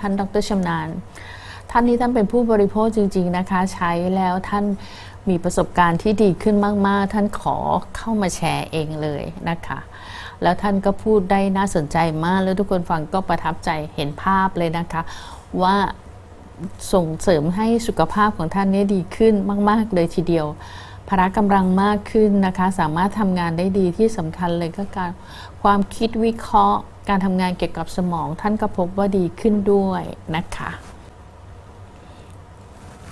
ท่านดรชำนาญ ท่านนี้ท่านเป็นผู้บริโภคจริง ๆนะคะ ใช้แล้วท่านมีประสบการณ์ที่ดีขึ้นมาก ๆ ท่านขอเข้ามาแชร์เองเลยนะคะ แล้วท่านก็พูดได้น่าสนใจมาก แล้วทุกคนฟังก็ประทับใจเห็นภาพเลยนะคะ ว่าส่งเสริมให้สุขภาพของท่านเนี่ยดีขึ้นมาก ๆ เลยทีเดียวพละกำลังมากขึ้นนะคะ สามารถทำงานได้ดีที่สำคัญเลยก็การความคิดวิเคราะห์ การทำงานเกี่ยวกับสมองท่านก็พบว่าดีขึ้นด้วยนะคะ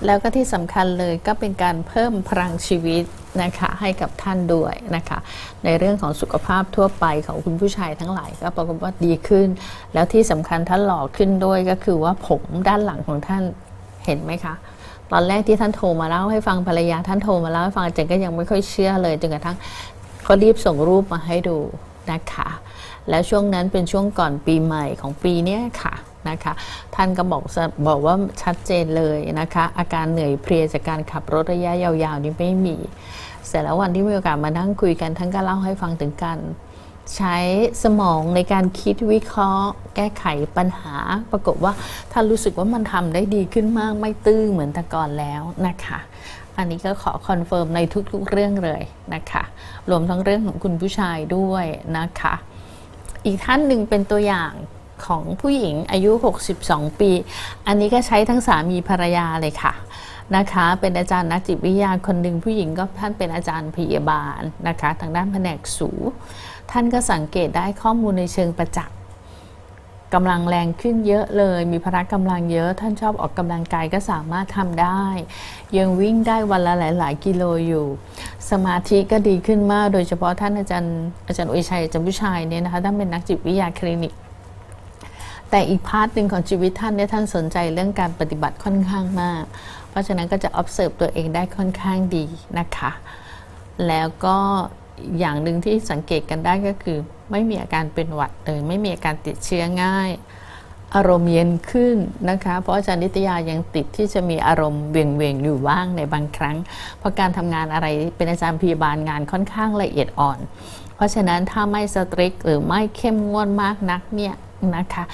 แล้วก็ที่สำคัญเลยก็เป็นการเพิ่มพลังชีวิตนะคะให้กับท่านด้วยนะคะ ในเรื่องของสุขภาพทั่วไปของคุณผู้ชายทั้งหลายก็ปรากฏว่าดีขึ้น แล้วที่สำคัญท่านหล่อขึ้นด้วยก็คือว่าผมด้านหลังของท่านเห็นไหมคะตอนแรกที่ท่านโทรมาเล่าให้ฟังภรรยาท่านโทรมาเล่าให้ฟังอาจารย์ก็ยังไม่ค่อยเชื่อเลยจนกระทั่งก็รีบส่งรูปมาให้ดูนะคะ แล้วช่วงนั้นเป็นช่วงก่อนปีใหม่ของปีนี้ค่ะนะคะท่านก็บอกบอกว่าชัดเจนเลยนะคะ อาการเหนื่อยเพลียจากการขับรถระยะยาวๆ นี่ไม่มี เสร็จแล้ววันที่มีโอกาสมานั่งคุยกันท่านก็เล่าให้ฟังถึงการใช้สมองในการคิดวิเคราะห์ แก้ไขปัญหา ปรากฏว่าท่านรู้สึกว่ามันทำได้ดีขึ้นมากไม่ตื้อเหมือนแต่ก่อนแล้วนะคะ อันนี้ก็ขอคอนเฟิร์มในทุกๆเรื่องเลยนะคะ รวมทั้งเรื่องของคุณผู้ชายด้วยนะคะ อีกท่านหนึ่งเป็นตัวอย่างของผู้หญิงอายุ 62 ปี อันนี้ก็ใช้ทั้งสามีภรรยาเลยค่ะนะคะ เป็นอาจารย์นักจิตวิทยาคนหนึ่งผู้หญิงก็ท่านเป็นอาจารย์พยาบาลนะคะ ทางด้านแผนกสู ท่านก็สังเกตได้ข้อมูลในเชิงประจักษ์ กำลังแรงขึ้นเยอะเลย มีพละกำลังเยอะ ท่านชอบออกกำลังกายก็สามารถทำได้ ยังวิ่งได้วันละหลาย ๆ กิโลอยู่ สมาธิก็ดีขึ้นมาก โดยเฉพาะท่านอาจารย์อาจารย์อุยชัยอาจารย์ผู้ชายเนี่ยนะคะท่านเป็นนักจิตวิทยาคลินิก แต่อีกพาร์ทหนึ่งของชีวิตท่านเนี่ยท่านสนใจเรื่องการปฏิบัติค่อนข้างมาก เพราะฉะนั้นก็จะ observe ตัวเองได้ค่อนข้างดีนะคะ แล้วก็อย่างหนึ่งที่สังเกตกันได้ก็คือ ไม่มีอาการเป็นหวัดเลยไม่มีอาการติดเชื้อง่าย อารมณ์เย็นขึ้นนะคะ เพราะอาจารย์นิตยายังติดที่จะมีอารมณ์เวียงเวียงอยู่บ้างในบางครั้ง เพราะการทำงานอะไรเป็นอาจารย์พยาบาลงานค่อนข้างละเอียดอ่อน เพราะฉะนั้นถ้าไม่สตริกหรือไม่เข้มงวดมากนักเนี่ยนะคะ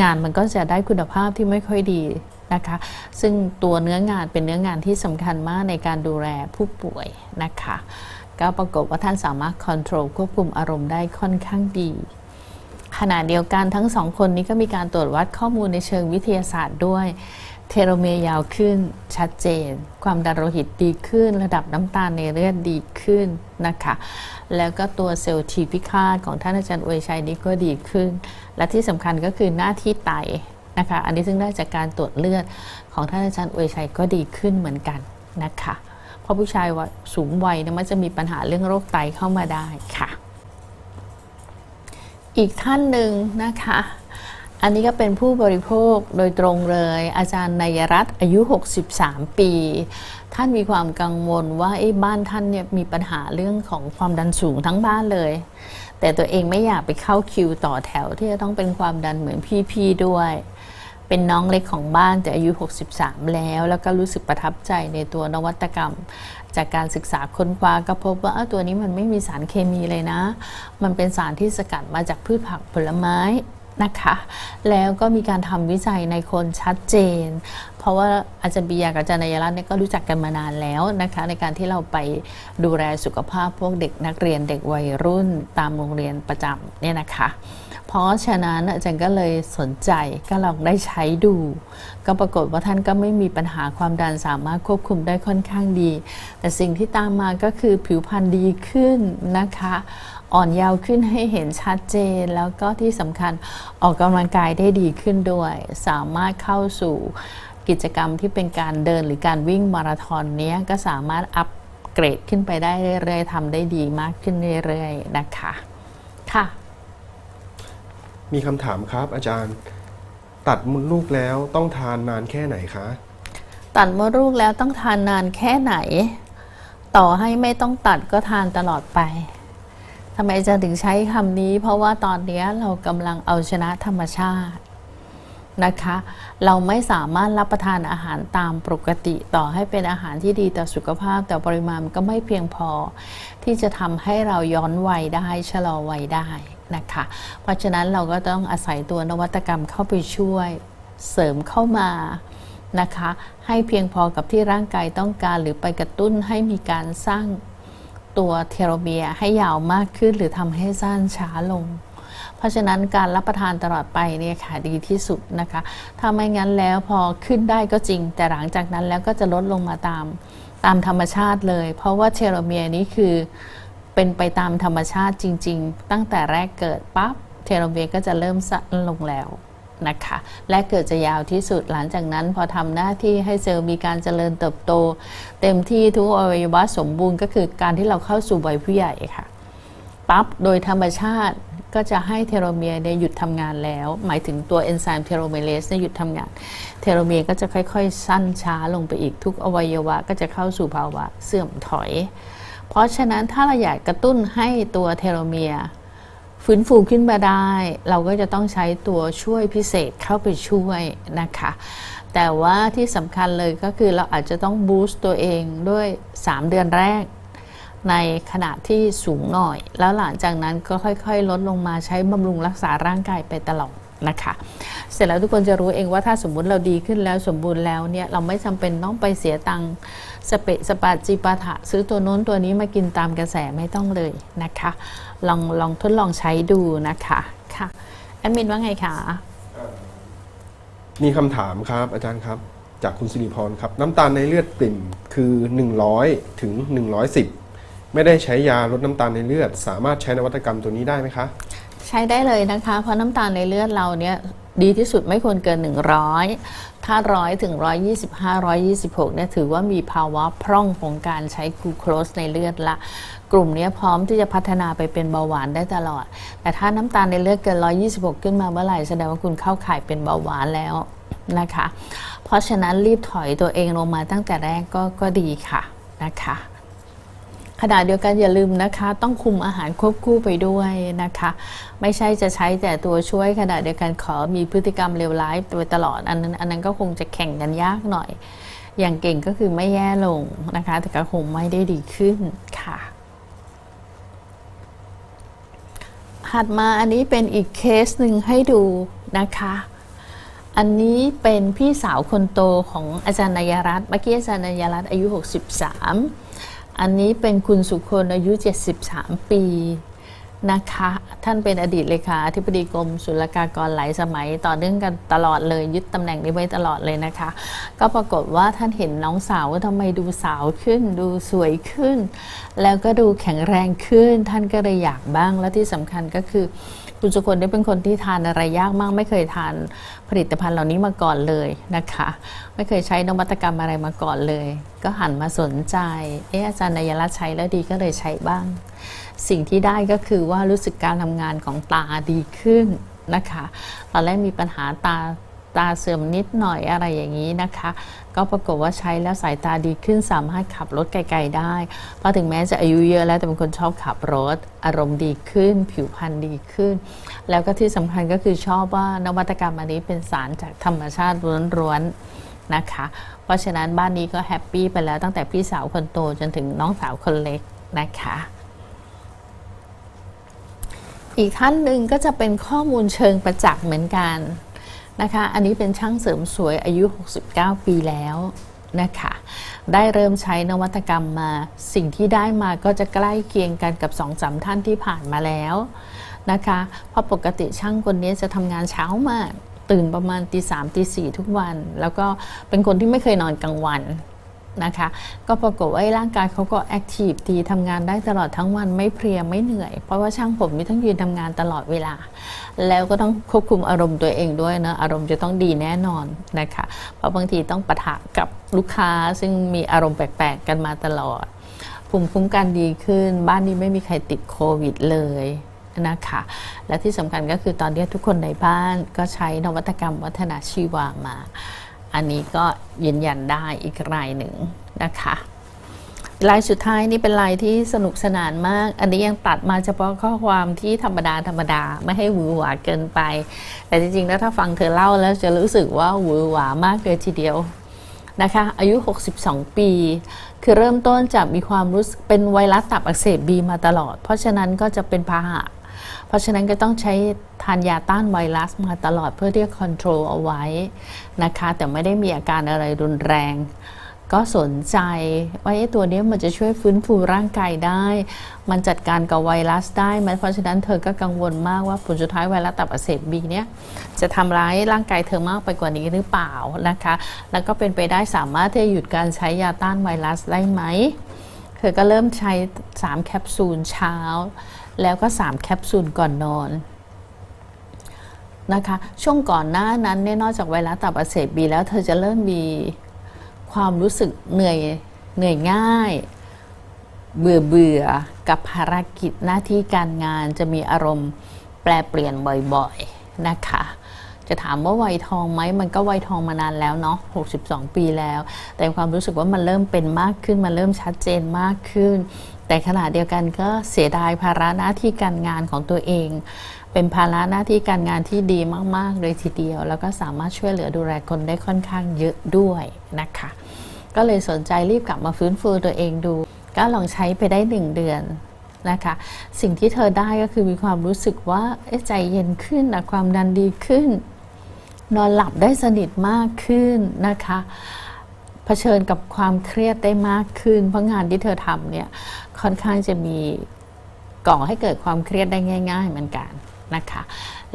งานมันก็จะได้คุณภาพที่ไม่ค่อยดีนะคะซึ่งตัวเนื้องานเป็นเนื้องานที่สำคัญมากในการดูแลผู้ป่วยนะคะ ก็ปรากฏว่าท่านสามารถควบคุมควบคุมอารมณ์ได้ค่อนข้างดีขณะเดียวกันทั้งสองคนนี้ก็มีการตรวจวัดข้อมูลในเชิงวิทยาศาสตร์ด้วย เทโลเมียร์ยาวขึ้นชัดเจน ความดันโลหิตดีขึ้น ระดับน้ำตาลในเลือดดีขึ้นนะคะ แล้วก็ตัวเซลล์ทีพิฆาตของท่านอาจารย์อวยชัยนี้ก็ดีขึ้น และที่สำคัญก็คือหน้าที่ไตนะคะ อันนี้ซึ่งได้จากการตรวจเลือดของท่านอาจารย์อวยชัยก็ดีขึ้นเหมือนกันนะคะ เพราะผู้ชายวัยสูงวัยเนี่ยมันจะมีปัญหาเรื่องโรคไตเข้ามาได้ค่ะ อีกท่านหนึ่งนะคะ อันนี้ก็เป็นผู้บริโภคโดยตรงเลย อาจารย์นายรัตน์อายุ 63 ปี ท่านมีความกังวลว่าไอ้บ้านท่านเนี่ยมีปัญหาเรื่องของความดันสูงทั้งบ้านเลย แต่ตัวเองไม่อยากไปเข้าคิวต่อแถวที่จะต้องเป็นความดันเหมือนพี่ๆด้วย เป็นน้องเล็กของบ้านแต่อายุ 63 แล้ว แล้วก็รู้สึกประทับใจในตัวนวัตกรรม จากการศึกษาค้นคว้าก็พบว่าเอ้าตัวนี้มันไม่มีสารเคมีเลยนะ มันเป็นสารที่สกัดมาจากพืชผักผลไม้ นะคะแล้วก็มีการทำวิจัยในคนชัดเจน เพราะว่าอาจารย์ปิยากับอาจารย์นายรัตน์เนี่ยก็รู้จักกันมานานแล้วนะคะในการที่เราไปดูแลสุขภาพพวกเด็กนักเรียนเด็กวัยรุ่นตามโรงเรียนประจำเนี่ยนะคะเพราะฉะนั้นอาจารย์ก็เลยสนใจก็ลองได้ใช้ดู ก็ปรากฏว่าท่านก็ไม่มีปัญหาความดันสามารถควบคุมได้ค่อนข้างดี แต่สิ่งที่ตามมาก็คือผิวพรรณดีขึ้นนะคะ อ่อนเยาว์ขึ้นให้เห็นชัดเจน แล้วก็ที่สำคัญออกกำลังกายได้ดีขึ้นด้วย สามารถเข้าสู่กิจกรรมที่เป็นการเดินหรือการวิ่งมาราธอนเนี้ยก็สามารถอัปเกรดขึ้นไปได้เรื่อยๆทำได้ดีมากขึ้นเรื่อยๆนะคะ ค่ะ มีคำถามครับอาจารย์ ตัดมดลูกแล้วต้องทานนานแค่ไหนคะ ตัดมดลูกแล้วต้องทานนานแค่ไหน ต่อให้ไม่ต้องตัดก็ทานตลอดไปทำไมอาจะถึงใช้คำนี้ เพราะว่าตอนนี้เรากำลังเอาชนะธรรมชาตินะคะ เราไม่สามารถรับประทานอาหารตามปกติ ต่อให้เป็นอาหารที่ดีต่อสุขภาพ แต่ปริมาณก็ไม่เพียงพอ ที่จะทำให้เราย้อนวัยได้ชะลอวัยได้นะคะ เพราะฉะนั้นเราก็ต้องอาศัยตัวนวัตกรรมเข้าไปช่วยเสริมเข้ามานะคะ ให้เพียงพอกับที่ร่างกายต้องการหรือไปกระตุ้นให้มีการสร้าง ตัวเทโลเมียร์ให้ยาวมากขึ้น หรือทำให้สั้นช้าลง เพราะฉะนั้นการรับประทานตลอดไปเนี่ยค่ะดีที่สุดนะคะ ถ้าไม่งั้นแล้วพอขึ้นได้ก็จริง แต่หลังจากนั้นแล้วก็จะลดลงมาตามตามธรรมชาติเลย เพราะว่าเทโลเมียร์นี้คือเป็นไปตามธรรมชาติจริง ๆ ตั้งแต่แรกเกิดปั๊บเทโลเมียร์ก็จะเริ่มสั้นลงแล้ว นะคะ และเกิดจะยาวที่สุดหลังจากนั้นพอทำหน้าที่ให้เซลล์มีการเจริญเติบโต เต็มที่ทุกอวัยวะสมบูรณ์ก็คือการที่เราเข้าสู่วัยผู้ใหญ่ค่ะปั๊บโดยธรรมชาติก็จะให้เทโลเมียร์เนี่ยหยุดทำงานแล้ว หมายถึงตัวเอนไซม์เทโลเมเลสเนี่ยหยุดทำงาน เทโลเมียร์ก็จะค่อยๆ สั้นช้าลงไปอีกทุกอวัยวะก็จะเข้าสู่ภาวะเสื่อมถอย เพราะฉะนั้นถ้าเราอยากกระตุ้นให้ตัวเทโลเมียร์ ฟื้นฟูขึ้นมาได้ เราก็จะต้องใช้ตัวช่วยพิเศษเข้าไปช่วยนะคะ แต่ว่าที่สำคัญเลยก็คือเราอาจจะต้องบูสต์ตัวเองด้วย 3 เดือนแรก ในขณะที่สูงหน่อย แล้วหลังจากนั้นก็ค่อยๆ ลดลงมาใช้บำรุงรักษาร่างกายไปตลอด นะคะ เสร็จแล้วทุกคนจะรู้เองว่าถ้าสมมุติเราดีขึ้นแล้วสมบูรณ์แล้วเนี่ยเราไม่จำเป็นต้องไปเสียตังสเปะสปาจิปาถะซื้อตัวโน้นตัวนี้มากินตามกระแสไม่ต้องเลยนะคะ ลองลองทดลองใช้ดูนะคะค่ะแอดมินว่าไงคะมีคำถามครับอาจารย์ครับ จากคุณสิริพรครับ น้ำตาลในเลือดติ่มคือ 100 ถึง 110 ไม่ได้ใช้ยาลดน้ำตาลในเลือด สามารถใช้นวัตกรรมตัวนี้ได้ไหมคะ ใช้ได้เลยนะคะ เพราะน้ำตาลในเลือดเราเนี่ยดีที่สุดไม่ควรเกิน 100 ถ้า100ถึง 125 126 เนี่ยถือว่ามีภาวะพร่องของการใช้กลูโคสในเลือดละ กลุ่มเนี้ยพร้อมที่จะพัฒนาไปเป็นเบาหวานได้ตลอด แต่ถ้าน้ำตาลในเลือดเกิน 126 ขึ้นมาเมื่อไหร่แสดงว่าคุณเข้าข่ายเป็นเบาหวานแล้วนะคะ เพราะฉะนั้นรีบถอยตัวเองลงมาตั้งแต่แรกก็ก็ดีค่ะนะคะ ขณะเดียวกันอย่าลืมนะคะ ต้องคุมอาหารควบคู่ไปด้วยนะคะ ไม่ใช่จะใช้แต่ตัวช่วยขณะเดียวกันขอมีพฤติกรรมเลวร้ายไปตลอดอันนั้นอันนั้นก็คงจะแข่งกันยากหน่อย อย่างเก่งก็คือไม่แย่ลงนะคะ แต่ก็คงไม่ได้ดีขึ้นค่ะถัดมาอันนี้เป็นอีกเคสหนึ่งให้ดูนะคะ อันนี้เป็นพี่สาวคนโตของอาจารย์นายรัตน์เมื่อกี้อาจารย์นายรัตน์อายุ 63 อันนี้เป็นคุณสุคนอายุ 73 ปีนะคะ ท่านเป็นอดีตเลขาธิบดีกรมศุลกากรหลายสมัย ต่อเนื่องกันตลอดเลย ยึดตำแหน่งนี้ไว้ตลอดเลยนะคะ ก็ปรากฏว่าท่านเห็นน้องสาวว่าทำไมดูสาวขึ้น ดูสวยขึ้น แล้วก็ดูแข็งแรงขึ้น ท่านก็เลยอยากบ้างและที่สำคัญก็คือ คุณสุคนได้เป็นคนที่ทานอะไรยากมาก ไม่เคยทานผลิตภัณฑ์เหล่านี้มาก่อนเลยนะคะ ไม่เคยใช้นวัตกรรมอะไรมาก่อนเลย ก็หันมาสนใจเอออาจารย์นายรัตใช้แล้วดีก็เลยใช้บ้าง สิ่งที่ได้ก็คือว่ารู้สึกการทำงานของตาดีขึ้นนะคะตอนแรกมีปัญหาตา ตาเสื่อมนิดหน่อยอะไรอย่างนี้นะคะ ก็ปรากฏว่าใช้แล้วสายตาดีขึ้นสามารถขับรถไกลๆได้เพราะถึงแม้จะอายุเยอะแล้วแต่เป็นคนชอบขับรถ อารมณ์ดีขึ้น ผิวพรรณดีขึ้น แล้วก็ที่สำคัญก็คือชอบว่านวัตกรรมอันนี้เป็นสารจากธรรมชาติล้วนๆนะคะ เพราะฉะนั้นบ้านนี้ก็แฮปปี้ไปแล้วตั้งแต่พี่สาวคนโตจนถึงน้องสาวคนเล็กนะคะอีกท่านหนึ่งก็จะเป็นข้อมูลเชิงประจักษ์เหมือนกัน นะคะ อันนี้เป็นช่างเสริมสวยอายุ 69 ปีแล้วนะคะ ได้เริ่มใช้นวัตกรรมมา สิ่งที่ได้มาก็จะใกล้เคียงกันกับ2อสท่านที่ผ่านมาแล้วนะคะ เพราะปกติช่างคนนี้จะทำงานเช้ามาก ตื่นประมาณตีสามตีสี่ทุกวัน แล้วก็เป็นคนที่ไม่เคยนอนกลางวัน นะคะก็ปรากฏว่าร่างกายเขาก็แอคทีฟดีทำงานได้ตลอดทั้งวันไม่เพลียไม่เหนื่อย เพราะว่าช่างผมนี่ต้องยืนทำงานตลอดเวลา แล้วก็ต้องควบคุมอารมณ์ตัวเองด้วยนะอารมณ์จะต้องดีแน่นอนนะคะเพราะบางทีต้องปะทะกับลูกค้าซึ่งมีอารมณ์แปลกๆกันมาตลอดภูมิคุ้มกันดีขึ้น บ้านนี้ไม่มีใครติดโควิดเลยนะคะและที่สำคัญก็คือตอนนี้ทุกคนในบ้านก็ใช้นวัตกรรมวัฒนาชีวามา อันนี้ก็ยืนยันได้อีกรายหนึ่งนะคะลายสุดท้ายนี่เป็นลายที่สนุกสนานมาก อันนี้ยังตัดมาเฉพาะข้อความที่ธรรมดาธรรมดาไม่ให้หวือหวาเกินไป แต่จริงๆแล้วถ้าฟังเธอเล่าแล้วจะรู้สึกว่าหวือหวามากเลยทีเดียวนะคะ อายุ 62 ปี คือเริ่มต้นจากมีความรู้สึกเป็นไวรัสตับอักเสบบีมาตลอด เพราะฉะนั้นก็จะเป็นพาหะ ราะฉะนั้นก็ต้องใช้ทานยาต้านไวรัสมาตลอดเพื่อที่จะควบคุมเอาไว้นะคะ แต่ไม่ได้มีอาการอะไรรุนแรง ก็สนใจว่าไอ้ตัวนี้มันจะช่วยฟื้นฟูร่างกายได้ มันจัดการกับไวรัสได้ไหมเพราะฉะนั้นเธอก็กังวลมากว่าผลสุดท้ายไวรัสตับอักเสบบีเนี่ยจะทำร้ายร่างกายเธอมากไปกว่านี้หรือเปล่านะคะ แล้วก็เป็นไปได้สามารถที่จะหยุดการใช้ยาต้านไวรัสได้ไหมเธอก็เริ่มใช้ 3 แคปซูลเช้า แล้วก็ 3 แคปซูลก่อนนอนนะคะช่วงก่อนหน้านั้นเนี่ยนอกจากไวรัสตับอักเสบบีแล้วเธอจะเริ่มมีความรู้สึกเหนื่อยเหนื่อยง่าย เบื่อเบื่อกับภารกิจหน้าที่การงานจะมีอารมณ์แปลเปลี่ยนบ่อยๆนะคะจะถามว่าวัยทองไหมมันก็วัยทองมานานแล้วเนาะ 62 ปีแล้ว แต่ความรู้สึกว่ามันเริ่มเป็นมากขึ้น มันเริ่มชัดเจนมากขึ้น แต่ขณะเดียวกันก็เสียดายภาระหน้าที่การงานของตัวเอง เป็นภาระหน้าที่การงานที่ดีมากๆเลยทีเดียว แล้วก็สามารถช่วยเหลือดูแลคนได้ค่อนข้างเยอะด้วยนะคะ ก็เลยสนใจรีบกลับมาฟื้นฟูตัวเองดู ก็ลองใช้ไปได้หนึ่งเดือนนะคะ สิ่งที่เธอได้ก็คือมีความรู้สึกว่าใจเย็นขึ้นนะความดันดีขึ้น นอนหลับได้สนิทมากขึ้นนะคะ ชิญกับความเครียดได้มากขึ้น เพราะงานที่เธอทำเนี่ยค่อนข้างจะมีก่อให้เกิดความเครียดได้ง่าย ๆ เหมือนกันนะคะ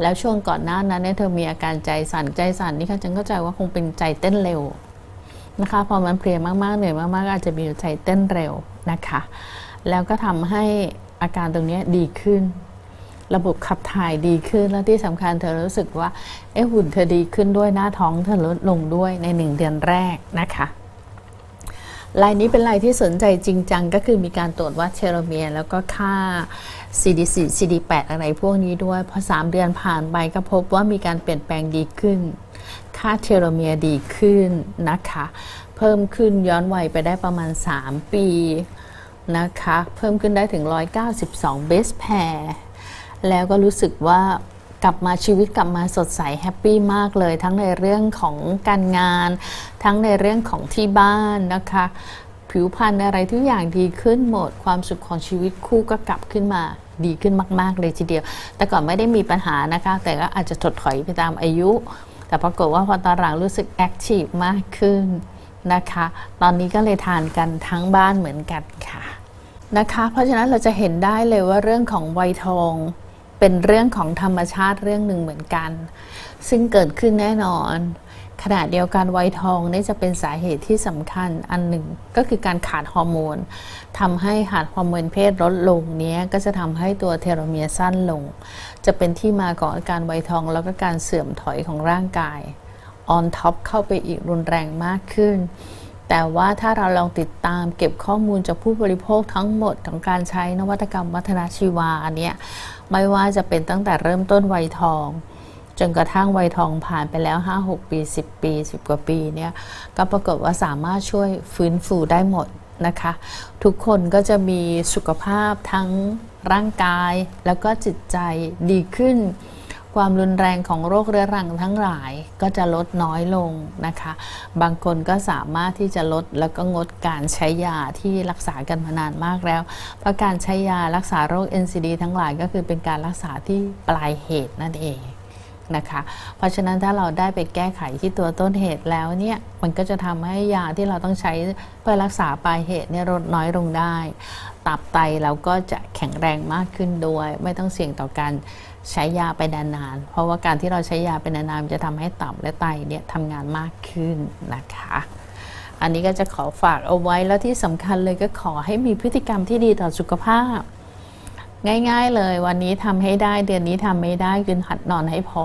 แล้วช่วงก่อนหน้านั้นเนี่ยเธอมีอาการใจสั่นใจสั่นนี่ค่ะฉันเข้าใจว่าคงเป็นใจเต้นเร็วนะคะพอมันเพลียมากๆเหนื่อยมากๆอาจจะมีใจเต้นเร็วนะคะ แล้วก็ทำให้อาการตรงนี้ดีขึ้น ระบบขับถ่ายดีขึ้นแล้วที่สำคัญเธอรู้สึกว่าเอ๊หุ่นเธอดีขึ้นด้วยหน้าท้องเธอลดลงด้วยในหนึ่งเดือนแรกนะคะ ลายนี้เป็นลายที่สนใจจริงจังก็คือมีการตรวจวัดเทโลเมียร์แล้วก็ค่า CD4 CD8 อะไรพวกนี้ด้วย พอ 3 เดือนผ่านไปก็พบว่ามีการเปลี่ยนแปลงดีขึ้น ค่าเทโลเมียร์ดีขึ้นนะคะ เพิ่มขึ้นย้อนวัยไปได้ประมาณ 3 ปีนะคะ เพิ่มขึ้นได้ถึง 192เบสแพร์แล้วก็รู้สึกว่า กลับมาชีวิตกลับมาสดใสแฮปปี้มากเลย ทั้งในเรื่องของการงาน ทั้งในเรื่องของที่บ้านนะคะ ผิวพรรณอะไรทุกอย่างดีขึ้นหมด ความสุขของชีวิตคู่ก็กลับขึ้นมาดีขึ้นมาก ๆ เลยทีเดียว แต่ก่อนไม่ได้มีปัญหานะคะ แต่ก็อาจจะถดถอยไปตามอายุ แต่ปรากฏว่าพอตอนหลังรู้สึกแอคทีฟมากขึ้นนะคะ ตอนนี้ก็เลยทานกันทั้งบ้านเหมือนกันค่ะนะคะ เพราะฉะนั้นเราจะเห็นได้เลยว่าเรื่องของวัยทอง เป็นเรื่องของธรรมชาติเรื่องหนึ่งเหมือนกัน ซึ่งเกิดขึ้นแน่นอน ขณะเดียวกันวัยทองนี่จะเป็นสาเหตุที่สำคัญอันหนึ่ง ก็คือการขาดฮอร์โมนทำให้ขาดฮอร์โมนเพศลดลงเนี้ยก็จะทำให้ตัวเทโลเมียร์สั้นลง จะเป็นที่มาของอาการวัยทองแล้วก็การเสื่อมถอยของร่างกายออนท็อปเข้าไปอีกรุนแรงมากขึ้น แต่ว่าถ้าเราลองติดตามเก็บข้อมูลจากผู้บริโภคทั้งหมดของการใช้นวัตกรรมวัฒนชีวาเนี่ยไม่ว่าจะเป็นตั้งแต่เริ่มต้นวัยทอง จนกระทั่งวัยทองผ่านไปแล้ว 5-6 ปี 10 ปี 10 กว่าปีเนี่ยก็ปรากฏว่าสามารถช่วยฟื้นฟูได้หมดนะคะ ทุกคนก็จะมีสุขภาพทั้งร่างกายแล้วก็จิตใจดีขึ้น ความรุนแรงของโรคเรื้อรังทั้งหลายก็จะลดน้อยลงนะคะ บางคนก็สามารถที่จะลดแล้วก็งดการใช้ยาที่รักษากันมานานมากแล้ว เพราะการใช้ยารักษาโรค NCD ทั้งหลายก็คือเป็นการรักษาที่ปลายเหตุนั่นเองนะคะเพราะฉะนั้นถ้าเราได้ไปแก้ไขที่ตัวต้นเหตุแล้วเนี่ยมันก็จะทำให้ยาที่เราต้องใช้เพื่อรักษาปลายเหตุเนี่ยลดน้อยลงได้ ตับไตเราก็จะแข็งแรงมากขึ้นด้วย ไม่ต้องเสี่ยงต่อการ ใช้ยาไปนานๆ เพราะว่าการที่เราใช้ยาไปนานๆจะทำให้ตับและไตเนี่ยทำงานมากขึ้นนะคะ อันนี้ก็จะขอฝากเอาไว้แล้วที่สำคัญเลยก็ขอให้มีพฤติกรรมที่ดีต่อสุขภาพ ง่ายๆเลยวันนี้ทำให้ได้เดือนนี้ทำไม่ได้คือหัดนอนให้พอ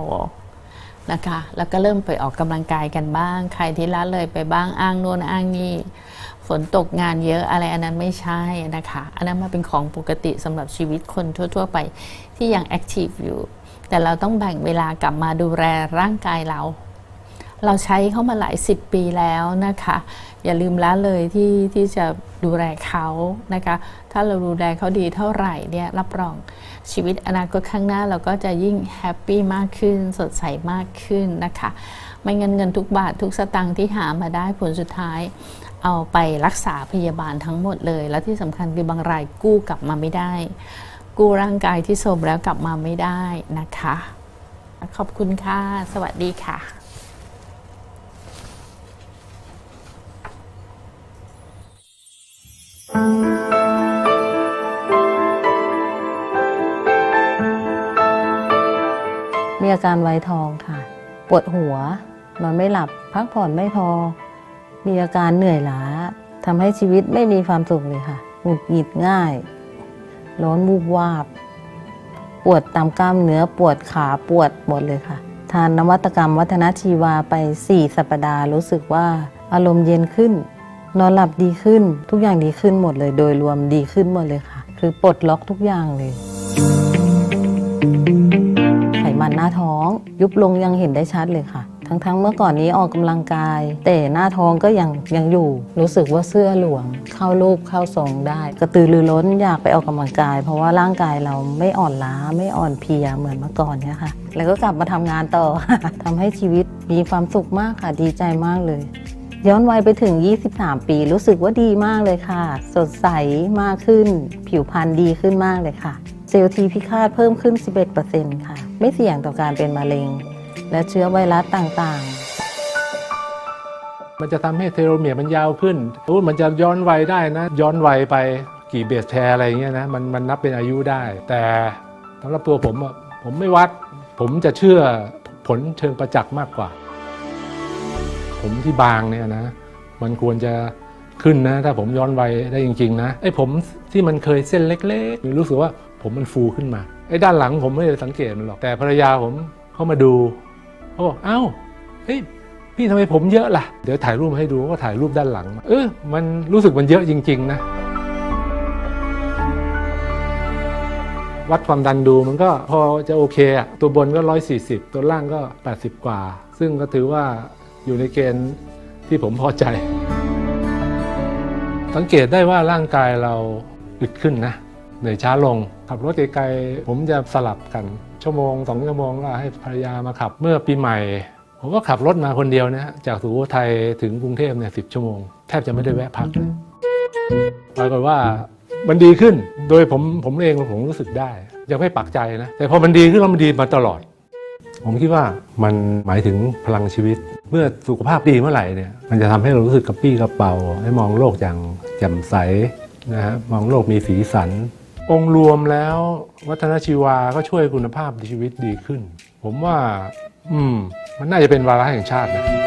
นะคะ แล้วก็เริ่มไปออกกำลังกายกันบ้าง ใครที่ละเลยไปบ้างอ้างโน่นอ้างนี่ ฝนตกงานเยอะอะไรอันนั้นไม่ใช่นะคะ อันนั้นมาเป็นของปกติสำหรับชีวิตคนทั่ว ๆ ไปที่ยังแอคทีฟอยู่ แต่เราต้องแบ่งเวลากลับมาดูแลร่างกายเรา เราใช้เข้ามาหลายสิบปีแล้วนะคะ อย่าลืมละเลยที่ที่จะดูแลเขานะคะ ถ้าเราดูแลเขาดีเท่าไหร่เนี่ยรับรองชีวิตอนาคตข้างหน้าเราก็จะยิ่งแฮปปี้มากขึ้น สดใสมากขึ้นนะคะ ไม่เงินเงินทุกบาททุกสตางค์ที่หามาได้ผลสุดท้าย เอาไปรักษาพยาบาลทั้งหมดเลย แล้วที่สำคัญคือบางรายกู้กลับมาไม่ได้ กู้ร่างกายที่โทรมแล้วกลับมาไม่ได้นะคะ ขอบคุณค่ะ สวัสดีค่ะมีอาการไวทองค่ะ ปวดหัว นอนไม่หลับ พักผ่อนไม่พอ มีอาการเหนื่อยล้าทำให้ชีวิตไม่มีความสุขเลยค่ะหงุดหงิดง่าย ร้อนวูบวาบ ปวดตามกล้ามเนื้อปวดขาปวดหมดเลยค่ะ ทานนวัตกรรมวัฒนชีวาไป 4 สัปดาห์รู้สึกว่าอารมณ์เย็นขึ้น นอนหลับดีขึ้น ทุกอย่างดีขึ้นหมดเลย โดยรวมดีขึ้นหมดเลยค่ะ คือปลดล็อกทุกอย่างเลยไขมันหน้าท้อง ยุบลงยังเห็นได้ชัดเลยค่ะ ทั้งๆเมื่อก่อนนี้ออกกำลังกาย แต่หน้าท้องก็ยังยังอยู่ รู้สึกว่าเสื้อหลวม เข้ารูปเข้าทรงได้ กระตือรือร้นอยากไปออกกำลังกาย เพราะว่าร่างกายเราไม่อ่อนล้าไม่อ่อนเพลียเหมือนเมื่อก่อนเนี่ยค่ะ แล้วก็กลับมาทำงานต่อทำให้ชีวิตมีความสุขมากค่ะดีใจมากเลยย้อนวัยไปถึง 23 ปี รู้สึกว่าดีมากเลยค่ะ สดใสมากขึ้น ผิวพรรณดีขึ้นมากเลยค่ะ เซลล์ทีพิฆาตเพิ่มขึ้น 11%ค่ะ ไม่เสี่ยงต่อการเป็นมะเร็ง และเชื้อไวรัสต่างๆ มันจะทำให้เทโลเมียร์มันยาวขึ้นพูดมันจะย้อนวัยได้นะ ย้อนวัยไปกี่เบสแชร์อะไรเงี้ยนะมันมันนับเป็นอายุได้ แต่สำหรับตัวผมผมไม่วัด ผมจะเชื่อผลเชิงประจักษ์มากกว่า ผมที่บางเนี่ยนะ มันควรจะขึ้นนะ ถ้าผมย้อนวัยได้จริง ๆ นะไอ้ผมที่มันเคยเส้นเล็กๆรู้สึกว่าผมมันฟูขึ้นมาไอ้ด้านหลังผมไม่ได้สังเกตมันหรอกแต่ภรรยาผมเข้ามาดู เขาบอกเอ้าเฮ้ยพี่ทำไมผมเยอะล่ะ เดี๋ยวถ่ายรูปมาให้ดูก็ถ่ายรูปด้านหลัง เออมันรู้สึกมันเยอะจริง ๆ นะ วัดความดันดูมันก็พอจะโอเคอะตัวบนก็ 140 ตัวล่างก็ 80 กว่า ซึ่งก็ถือว่าอยู่ในเกณฑ์ที่ผมพอใจ สังเกตได้ว่าร่างกายเราอึดขึ้นนะ เหนื่อยช้าลง ขับรถไกลๆผมจะสลับกัน ชั่วโมงสองชั่วโมงก็ให้ภรรยามาขับเมื่อปีใหม่ ผมก็ขับรถมาคนเดียวนะฮะจากสุโขทัยถึงกรุงเทพเนี่ยสิชั่วโมง แทบจะไม่ได้แวะพักเลยปรากฏว่ามันดีขึ้นโดยผมผมเองผมรู้สึกได้ ยังไม่ปักใจนะ แต่พอมันดีขึ้นแล้วมันดีมาตลอด ผมคิดว่ามันหมายถึงพลังชีวิต เมื่อสุขภาพดีเมื่อไหร่เนี่ยมันจะทำให้เรารู้สึกกระปี้กระเป๋า ให้มองโลกอย่างแจ่มใสนะฮะมองโลกมีสีสัน องรวมแล้ววัฒนชีวาก็ช่วยคุณภาพชีวิตดีขึ้น ผมว่า อืม มันน่าจะเป็นวาระแห่งชาตินะ